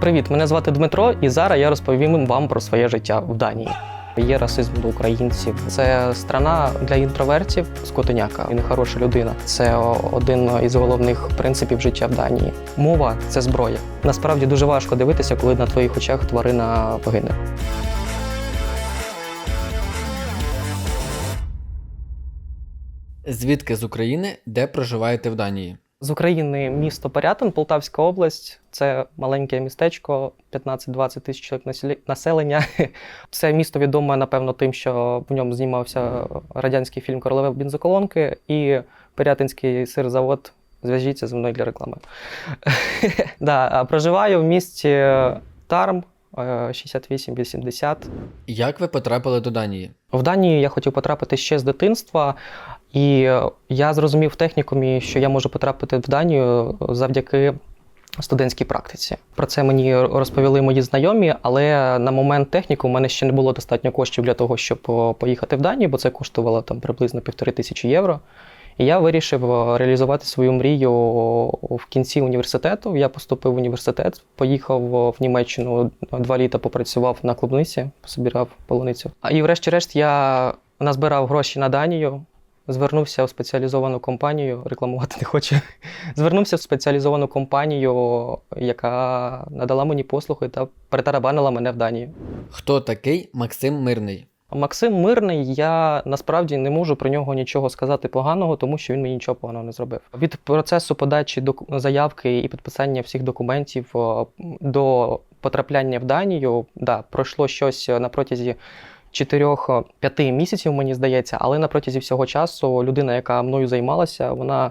Привіт, мене звати Дмитро, і зараз я розповім вам про своє життя в Данії. Є расизм до українців. Це страна для інтровертів, скотиняка і нехороша людина. Це один із головних принципів життя в Данії. Мова це зброя. Насправді дуже важко дивитися, коли на твоїх очах тварина погине. Звідки з України, де проживаєте в Данії? З України місто Порятин, Полтавська область. Це маленьке містечко, 15-20 тисяч населення. Це місто відоме, напевно, тим, що в ньому знімався радянський фільм Королева бензоколонки і Порятинський сирзавод. Зв'яжіться зі мною для реклами. да, проживаю в місті Тарм е, 68-80. Як ви потрапили до Данії? В Данію я хотів потрапити ще з дитинства, і е, я зрозумів в технікумі, що я можу потрапити в Данію завдяки студентській практиці. Про це мені розповіли мої знайомі, але на момент техніку у мене ще не було достатньо коштів для того, щоб е, поїхати в Данію, бо це коштувало там приблизно півтори тисячі євро. І я вирішив е, реалізувати свою мрію в кінці університету. Я поступив в університет, поїхав в Німеччину два літа попрацював на клубниці, пособирав полуницю. І врешті-решт я назбирав гроші на Данію. Звернувся в спеціалізовану компанію, рекламувати не хочу. Звернувся в спеціалізовану компанію, яка надала мені послуги та перетарабанила мене в Данію. Хто такий Максим Мирний? Максим Мирний, я насправді не можу про нього нічого сказати поганого, тому що він мені нічого поганого не зробив. Від процесу подачі заявки і підписання всіх документів е, до потрапляння в Данію, да, пройшло щось на протязі 4-5 місяців, мені здається, але на протязі всього часу людина, яка мною займалася, вона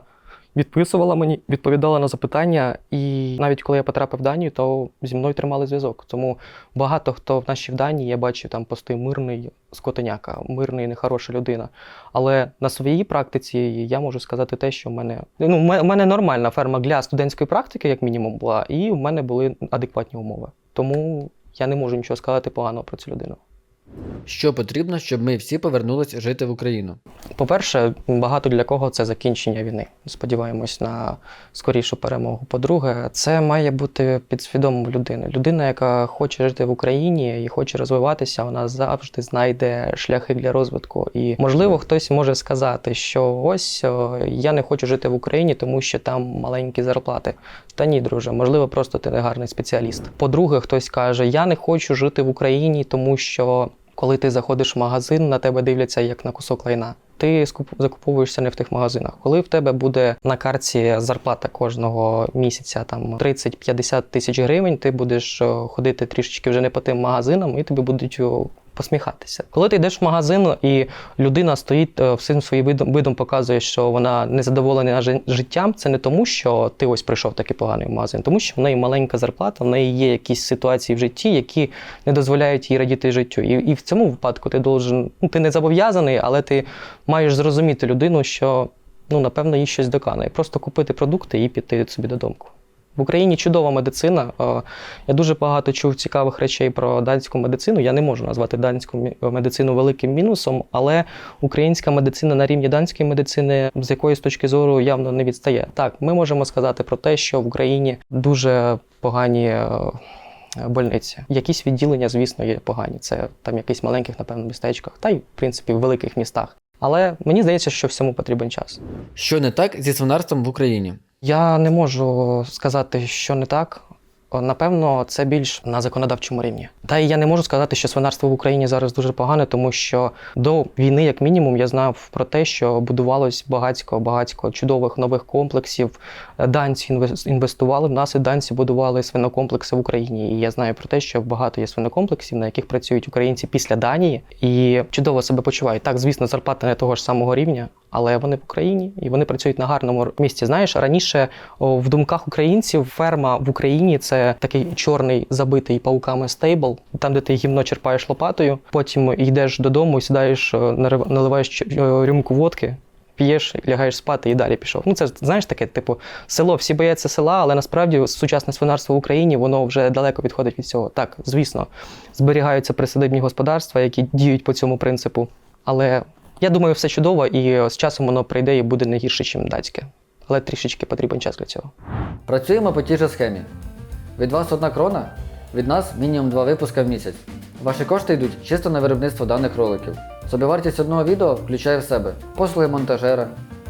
відписувала мені, відповідала на запитання. І навіть коли я потрапив в Данію, то зі мною тримали зв'язок. Тому багато хто в нашій в Данії, я бачив там пости мирний скотиняка, мирний, нехороша людина. Але на своїй практиці я можу сказати те, що в мене ну, в мене нормальна ферма для студентської практики, як мінімум, була, і в мене були адекватні умови. Тому я не можу нічого сказати поганого про цю людину. Що потрібно, щоб ми всі повернулись жити в Україну? По-перше, багато для кого це закінчення війни. Сподіваємось на скорішу перемогу. По-друге, це має бути підсвідомою людини. Людина, яка хоче жити в Україні і хоче розвиватися, вона завжди знайде шляхи для розвитку. І можливо, хтось може сказати, що ось я не хочу жити в Україні, тому що там маленькі зарплати. Та ні, друже, можливо, просто ти не гарний спеціаліст. По-друге, хтось каже: Я не хочу жити в Україні, тому що коли ти заходиш в магазин, на тебе дивляться як на кусок лайна. Ти закуповуєшся не в тих магазинах. Коли в тебе буде на карті зарплата кожного місяця там 30-50 тисяч гривень, ти будеш е, ходити трішечки вже не по тим магазинам, і тобі будуть посміхатися. Коли ти йдеш в магазин і людина стоїть е, всім своїм видом, видом показує, що вона не задоволена жи- життям, це не тому, що ти ось прийшов такий поганий магазин, тому що в неї маленька зарплата, в неї є якісь ситуації в житті, які не дозволяють їй радіти життю. І, і в цьому випадку ти должен, ну, ти не зобов'язаний, але ти маєш зрозуміти людину, що ну, напевно, їй щось доканає. Просто купити продукти і піти собі додому. В Україні чудова медицина. Е, Я дуже багато чув цікавих речей про данську медицину. Я не можу назвати данську медицину великим мінусом, але українська медицина на рівні данської медицини з якоїсь точки зору явно не відстає. Так, ми можемо сказати про те, що в Україні дуже погані. е, Больниці. Якісь відділення, звісно, є погані. Це там якихось маленьких, напевно, містечках, та й, в принципі, в великих містах. Але мені здається, що всьому потрібен час. Що не так зі свинарством в Україні? Я не можу сказати, що не так. Напевно, це більш на законодавчому рівні. Та й я не можу сказати, що свинарство в Україні зараз дуже погане, тому що до війни, як мінімум, я знав про те, що будувалось багатько, багатько чудових нових комплексів. Данці інвес- інвестували в нас, і данці будували свинокомплекси в Україні. І я знаю про те, що багато є свинокомплексів, на яких працюють українці після Данії, і чудово себе почувають. Так, звісно, зарплата не того ж самого рівня, але вони в Україні і вони працюють на гарному місці. Знаєш, раніше в думках українців ферма в Україні це такий чорний забитий пауками стейбл, там, де ти гімно черпаєш лопатою. Потім йдеш додому, сідаєш, наливаєш рюмку водки. П'єш, лягаєш спати і далі пішов. Ну, це знаєш таке, типу, село, всі бояться села, але насправді сучасне свинарство в Україні воно вже далеко відходить від цього. Так, звісно, зберігаються присадибні господарства, які діють по цьому принципу. Але я думаю, все чудово, і з часом воно прийде і буде не гірше, ніж датське. Але трішечки потрібен час для цього. Працюємо по тій же схемі. Від вас одна крона? Від нас мінімум два випуска в місяць. Ваші кошти йдуть чисто на виробництво даних роликів. Собівартість одного відео включає в себе послуги монтажера,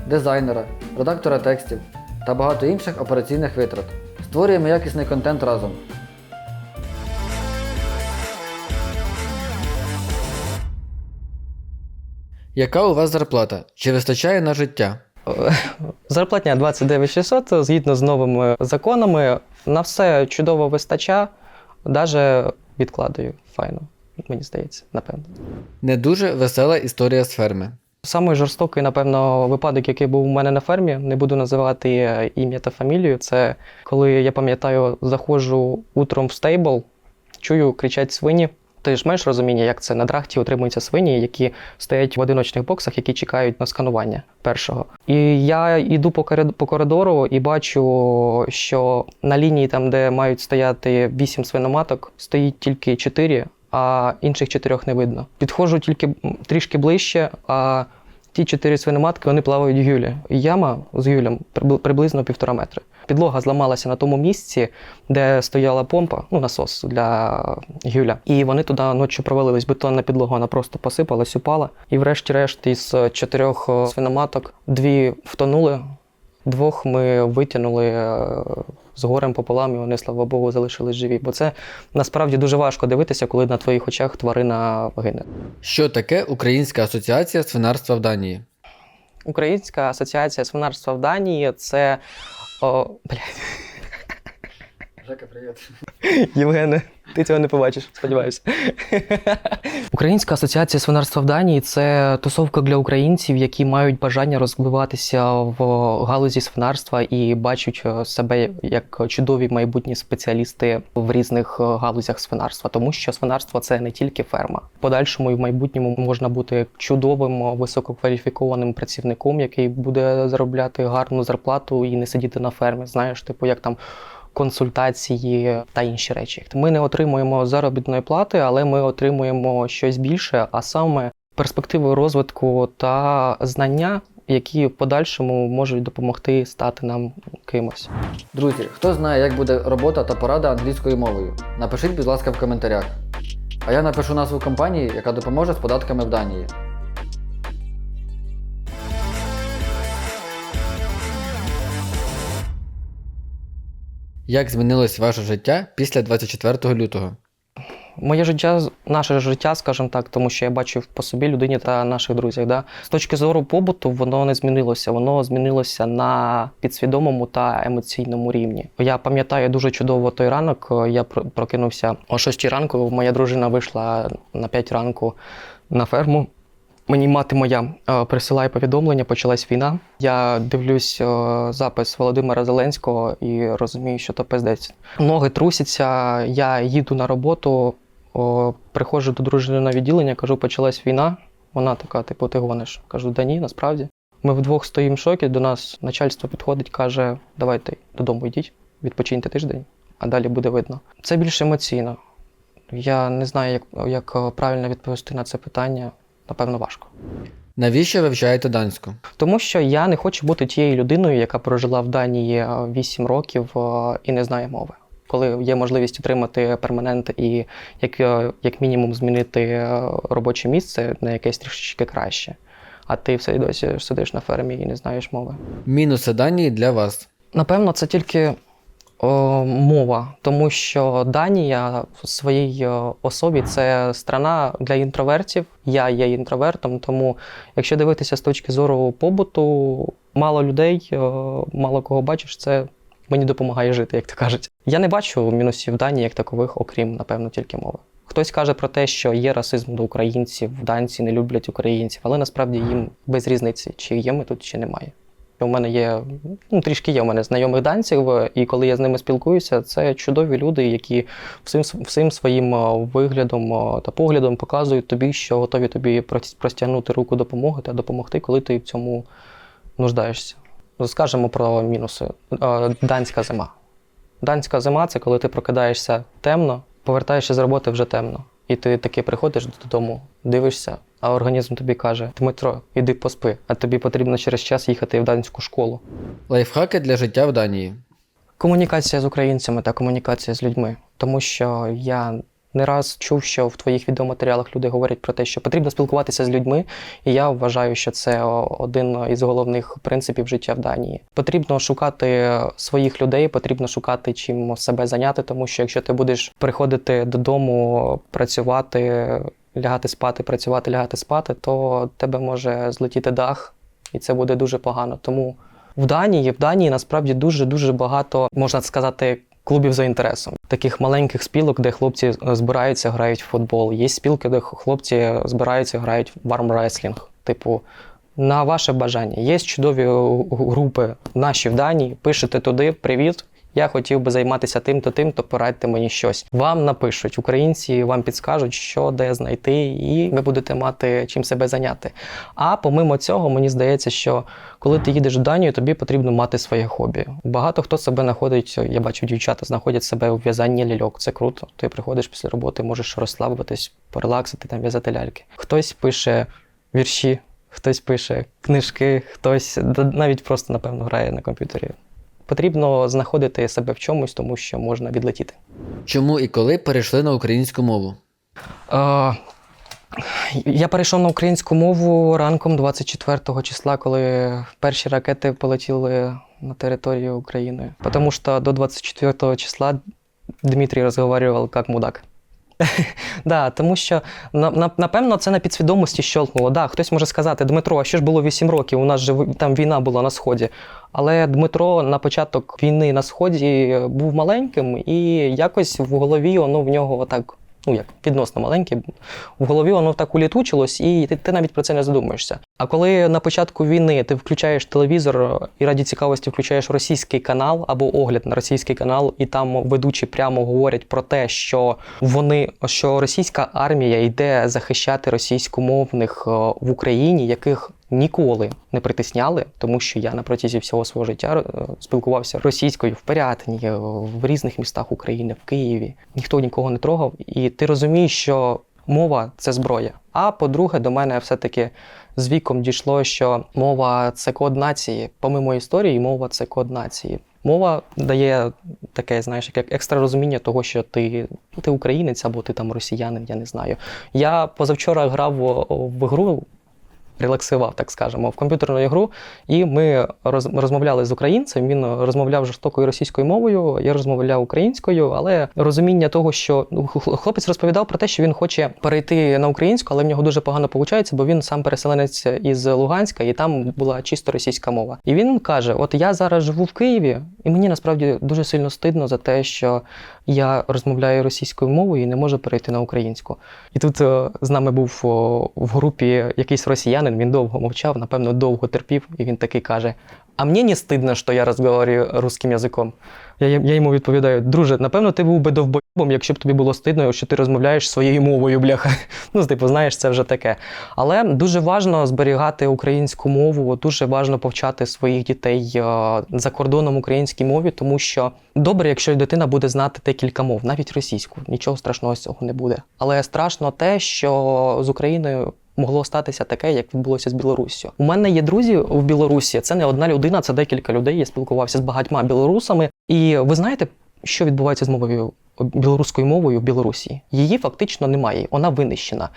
дизайнера, редактора текстів та багато інших операційних витрат. Створюємо якісний контент разом. Яка у вас зарплата? Чи вистачає на життя? Зарплатня 29 600, згідно з новими законами, на все чудово вистачає, навіть відкладаю файно, мені здається, напевно. Не дуже весела історія з ферми. Самий жорстокий, напевно, випадок, який був у мене на фермі, не буду називати ім'я та фамілію. Це коли я пам'ятаю, заходжу утром в стейбл, чую, кричать свині. Ти ж маєш розуміння, як це на драхті утримуються свині, які стоять в одиночних боксах, які чекають на сканування першого. І я йду по коридору і бачу, що на лінії, там, де мають стояти 8 свиноматок, стоїть тільки 4, а інших чотирьох не видно. Підходжу тільки трішки ближче, а ті чотири свиноматки вони плавають в гюлі. Яма з гюлем прибли- приблизно півтора метри. Підлога зламалася на тому місці, де стояла помпа, ну насос для гюля. І вони туди ночі провалились. Бетонна підлога вона просто посипалась, упала. І врешті-решт із чотирьох е, свиноматок дві втонули, двох ми витягнули е, з горем пополам, і вони, слава Богу, залишились живі. Бо це насправді дуже важко дивитися, коли на твоїх очах тварина гине. Що таке Українська асоціація свинарства в Данії? Українська асоціація свинарства в Данії це. О, блядь, Жека, привіт. Євгене, ти цього не побачиш, сподіваюся. Українська асоціація свинарства в Данії це тусовка для українців, які мають бажання розвиватися в галузі свинарства і бачать е, себе як чудові майбутні спеціалісти в різних е, галузях свинарства, тому що свинарство це не тільки ферма. В подальшому і в майбутньому можна бути чудовим е, висококваліфікованим працівником, який буде заробляти гарну зарплату і не сидіти на фермі. Знаєш, типу як там консультації та інші речі. Ми не отримуємо заробітної плати, але ми отримуємо щось більше, а саме перспективи розвитку та знання, які в подальшому можуть допомогти стати нам кимось. Друзі, хто знає, як буде робота та порада англійською мовою? Напишіть, будь ласка, в коментарях. А я напишу назву компанії, яка допоможе з податками в Данії. Як змінилось ваше життя після 24 лютого? Моє життя, наше життя, скажімо так, тому що я бачив по собі людині та наших друзях. Да? З точки зору побуту, воно не змінилося. Воно змінилося на підсвідомому та емоційному рівні. Я пам'ятаю дуже чудово той ранок. Я пр- прокинувся о 6 ранку. Моя дружина вийшла на 5 ранку на ферму. Мені мати моя е, присилає повідомлення, почалась війна. Я дивлюсь е, запис Володимира Зеленського і розумію, що то пиздець. Ноги трусяться, я їду на роботу, приходжу до дружини на відділення, кажу, почалась війна. Вона така, типу, ти гониш. Кажу, да ні, насправді. Ми вдвох стоїмо в шокі, до нас начальство підходить, каже, давайте додому йдіть, відпочиньте тиждень, а далі буде видно. Це більш емоційно. Я не знаю, як, як е, правильно відповісти на це питання. Напевно, важко. Навіщо вивчаєте данську? Тому що я не хочу бути тією людиною, яка прожила в Данії е, 8 років е, і не знає мови. Коли є можливість отримати перманент і як, е, як мінімум змінити е, робоче місце на якесь трішечки краще. А ти все й досі сидиш на фермі і не знаєш мови. Мінуси Данії для вас. Напевно, це тільки мова, тому що Данія в своїй е, особі це страна для інтровертів. Я є інтровертом, тому якщо дивитися з точки зору побуту, мало людей, е, мало кого бачиш, це мені допомагає жити, як то кажуть. Я не бачу мінусів Данії як такових, окрім, напевно, тільки мови. Хтось каже про те, що є расизм до українців, данці не люблять українців, але насправді їм без різниці, чи є ми тут, чи немає. У мене є ну, трішки є у мене знайомих данців, і коли я з ними спілкуюся, це чудові люди, які всім, всім своїм е, виглядом е, та поглядом показують тобі, що готові тобі простягнути руку допомоги та допомогти, коли ти в цьому нуждаєшся. Ну, Скажемо про мінуси. Е, Данська зима. Данська зима це коли ти прокидаєшся темно, повертаєшся з роботи вже темно. І ти таки приходиш додому, дивишся, а організм тобі каже: Дмитро, іди поспи, а тобі потрібно через час їхати в данську школу. Лайфхаки для життя в Данії. Комунікація з українцями та комунікація з людьми. Тому що я не раз чув, що в твоїх відеоматеріалах люди говорять про те, що потрібно спілкуватися з людьми, і я вважаю, що це один із головних принципів життя в Данії. Потрібно шукати своїх людей, потрібно шукати чим себе зайняти, тому що якщо ти будеш приходити додому, працювати, лягати спати, працювати, лягати спати, то тебе може злетіти дах, і це буде дуже погано. Тому в Данії, в Данії насправді дуже дуже багато, можна сказати, клубів за інтересом. Таких маленьких спілок, де хлопці збираються, грають в футбол. Є спілки, де хлопці збираються, грають в армрестлінг. Типу, на ваше бажання. Є чудові е, групи наші в Данії. Пишете туди привіт. Я хотів би займатися тим-то, тим-то, порадьте мені щось. Вам напишуть, українці вам підскажуть, що де знайти, і ви будете мати чим себе зайняти. А помимо цього, мені здається, що коли ти їдеш в Данію, тобі потрібно мати своє хобі. Багато хто себе знаходить, я бачу, дівчата знаходять себе у в'язанні ляльок. Це круто. Ти приходиш після роботи, можеш розслабитись, порелаксити, там в'язати ляльки. Хтось пише вірші, хтось пише книжки, хтось навіть просто, напевно, грає на комп'ютері. Потрібно знаходити себе в чомусь, тому що можна відлетіти. Чому і коли перейшли на українську мову? А, я перейшов на українську мову ранком 24 числа, коли перші ракети полетіли на територію України. Тому що до 24 числа Дмитрій розговорював як мудак. Да, тому що на- на- напевно це на підсвідомості щолкнуло. Да, хтось може сказати, Дмитро, а що ж було 8 років? У нас же там війна була на сході. Але Дмитро на початок війни на сході був маленьким, і якось в голові воно в нього отак, ну як відносно маленький, в голові воно так улітучилось, і ти, ти навіть про це не задумуєшся. А коли на початку війни ти включаєш телевізор і раді цікавості включаєш російський канал або огляд на російський канал, і там ведучі прямо говорять про те, що вони що російська армія йде захищати російськомовних е, в Україні, яких ніколи не притисняли, тому що я на протязі всього свого життя е, спілкувався російською в Пирятині, е, в різних містах України, в Києві. Ніхто нікого не трогав, і ти розумієш, що мова це зброя. А по-друге, до мене все-таки з віком дійшло, що мова це код нації. Помимо історії, мова це код нації. Мова дає таке, знаєш, як екстра розуміння того, що ти, ти українець або ти там росіянин, я не знаю. Я позавчора грав в, в гру релаксував, так скажемо, в комп'ютерну ігру, і ми роз, розмовляли з українцем. Він розмовляв жорстокою російською мовою, я розмовляв українською, але розуміння того, що ну, хлопець розповідав про те, що він хоче перейти на українську, але в нього дуже погано виходить, бо він сам переселенець із Луганська, і там була чисто російська мова. І він каже: От я зараз живу в Києві, і мені насправді дуже сильно стидно за те, що я розмовляю російською мовою і не можу перейти на українську. І тут е, з нами був в групі якийсь росіянин, він довго мовчав, напевно, довго терпів, і він такий каже: А мені не стидно, що я розмовляю русским язиком. Я, я йому відповідаю: друже, напевно, ти був би довбойобом, якщо б тобі було стидно, що ти розмовляєш своєю мовою, бляха. Ну, типу, знаєш, це вже таке. Але дуже важливо зберігати українську мову, дуже важливо повчати своїх дітей е, за кордоном українській мові, тому що добре, якщо дитина буде знати декілька мов, навіть російську, нічого страшного з цього не буде. Але страшно те, що з Україною. Могло статися таке, як відбулося з Білоруссю. У мене є друзі в Білорусі. Це не одна людина, це декілька людей. Я спілкувався з багатьма білорусами. І ви знаєте, що відбувається з мовою білоруською мовою в Білорусі? Її фактично немає, вона винищена.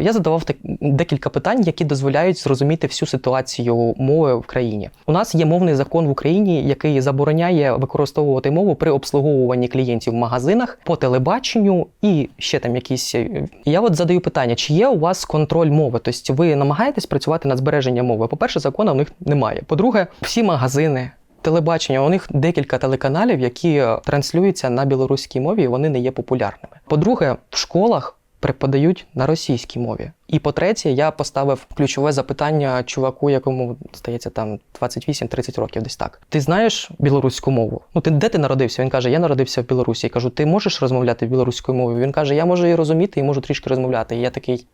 Я задавав декілька питань, які дозволяють зрозуміти всю ситуацію мови в країні. У нас є мовний закон в Україні, який забороняє використовувати мову при обслуговуванні клієнтів в магазинах по телебаченню і ще там якісь. е, Я от задаю питання: чи є у вас контроль мови? Тобто ви намагаєтесь працювати над збереженням мови? По-перше, закону в них немає. По-друге, всі магазини. Телебачення, у них декілька телеканалів, які е, транслюються на білоруській мові, і вони не є популярними. По-друге, в школах преподають на російській мові. І по-третє, я поставив ключове запитання чуваку, якому здається там 28-30 років, десь так. Ти знаєш білоруську мову? Ну ти де ти народився? Він каже: Я народився в Білорусі. Я кажу, ти можеш розмовляти білоруською мовою? Він каже, я можу її розуміти і можу трішки розмовляти. І я такий.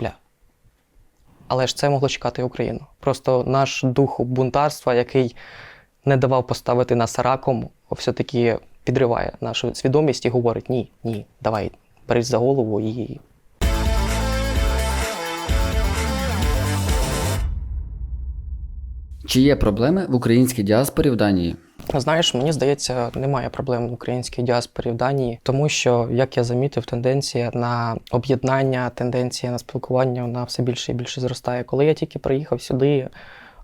Бля. Але ж це могло чекати Україну. Просто наш дух бунтарства, який не давав поставити нас раком, все-таки підриває нашу свідомість і говорить: ні, ні, давай, берись за голову і. Чи є проблеми в українській діаспорі в Данії? Знаєш, мені здається, немає проблем в українській діаспорі в Данії, тому що, як я замітив, тенденція на об'єднання, тенденція на спілкування вона все більше і більше зростає. Коли я тільки приїхав сюди,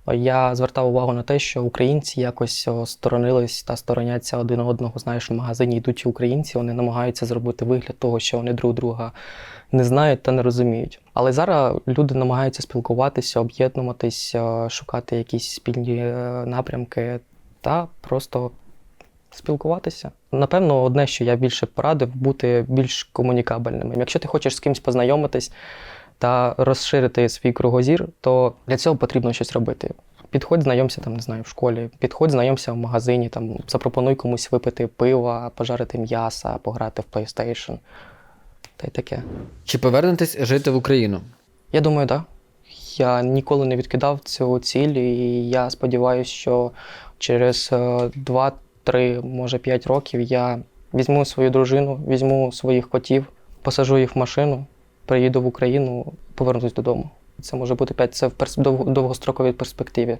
я звертав увагу на те, що українці якось сторонились та стороняться один одного. Знаєш, в магазині йдуть українці, вони намагаються зробити вигляд того, що вони друг друга не знають та не розуміють. Але зараз люди намагаються спілкуватися, об'єднуватися, шукати якісь спільні е, напрямки та просто спілкуватися. Напевно, одне, що я більше порадив, бути більш комунікабельним. Якщо ти хочеш з кимось познайомитись та розширити свій кругозір, то для цього потрібно щось робити. Підходь, знайомся там, не знаю, в школі, підходь, знайомся в магазині, там запропонуй комусь випити пива, пожарити м'яса, пограти в PlayStation. Та й таке. Чи повернетесь жити в Україну? Я думаю, так. Да. Я ніколи не відкидав цю ціль, і я сподіваюся, що через 2-3, може 5 років я візьму свою дружину, візьму своїх котів, посажу їх в машину, приїду в Україну, повернусь додому. Це може бути 5, це в перс- довгостроковій перспективі.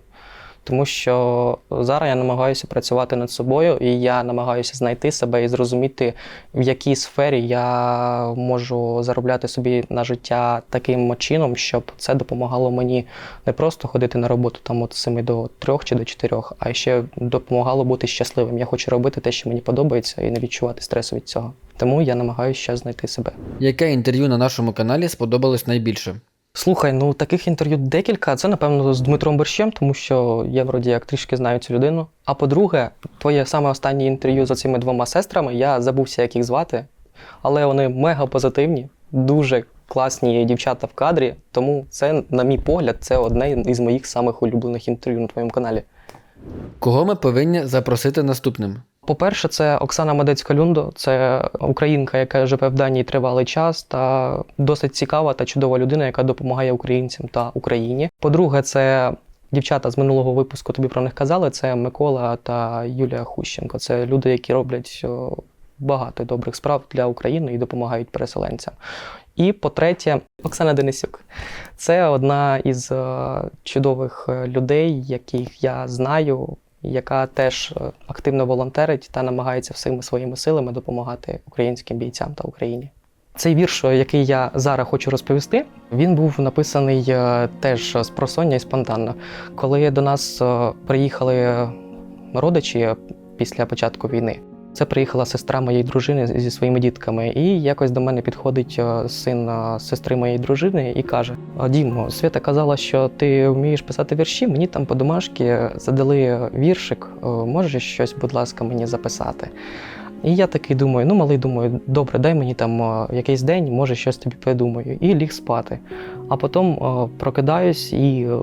Тому що зараз я намагаюся працювати над собою, і я намагаюся знайти себе і зрозуміти, в якій сфері я можу заробляти собі на життя таким чином, щоб це допомагало мені не просто ходити на роботу там от з 7 до 3 чи до 4, а ще допомагало бути щасливим. Я хочу робити те, що мені подобається, і не відчувати стресу від цього. Тому я намагаюся ще знайти себе. Яке інтерв'ю на нашому каналі сподобалось найбільше? Слухай, ну таких інтерв'ю декілька. Це, напевно, з Дмитром Борщем, тому що я вроді як трішки знаю цю людину. А по-друге, твоє саме останнє інтерв'ю з цими двома сестрами, я забувся, як їх звати, але вони мега позитивні, дуже класні дівчата в кадрі. Тому це, на мій погляд, це одне із моїх самих улюблених інтерв'ю на твоєму каналі. Кого ми повинні запросити наступним? По-перше, це Оксана Мадецька Люндо, це українка, яка живе в Данії тривалий час, та досить цікава та чудова людина, яка допомагає українцям та Україні. По-друге, це дівчата з минулого випуску тобі про них казали. Це Микола та Юлія Хущенко. Це люди, які роблять багато добрих справ для України і допомагають переселенцям. І по-третє, Оксана Денисюк. Це одна із е, чудових е, людей, яких я знаю, яка теж е, активно волонтерить та намагається всіми своїми силами допомагати українським бійцям та Україні. Цей вірш, е, який я зараз хочу розповісти, він був написаний е, теж з просоння і спонтанно. Коли до нас приїхали родичі після початку війни, це приїхала сестра моєї дружини зі своїми дітками, і якось до мене підходить е, син е, сестри моєї дружини і каже: «А, Дімо, Свята казала, що ти вмієш писати вірші. Мені там по домашки задали віршик. е, Можеш щось, будь ласка, мені записати. І я такий думаю, ну малий думаю, добре, дай мені там е, якийсь день, може щось тобі придумаю. І ліг спати. А потім е, прокидаюсь, і е,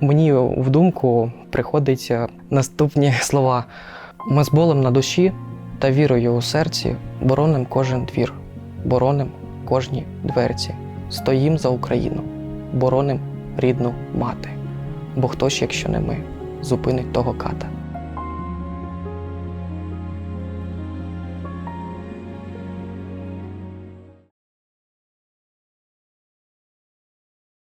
мені в думку приходять е, наступні слова. Ми з болем на душі та вірою у серці бороним кожен двір, бороним кожні дверці. Стоїм за Україну, бороним рідну мати. Бо хто ж, якщо не ми, зупинить того ката?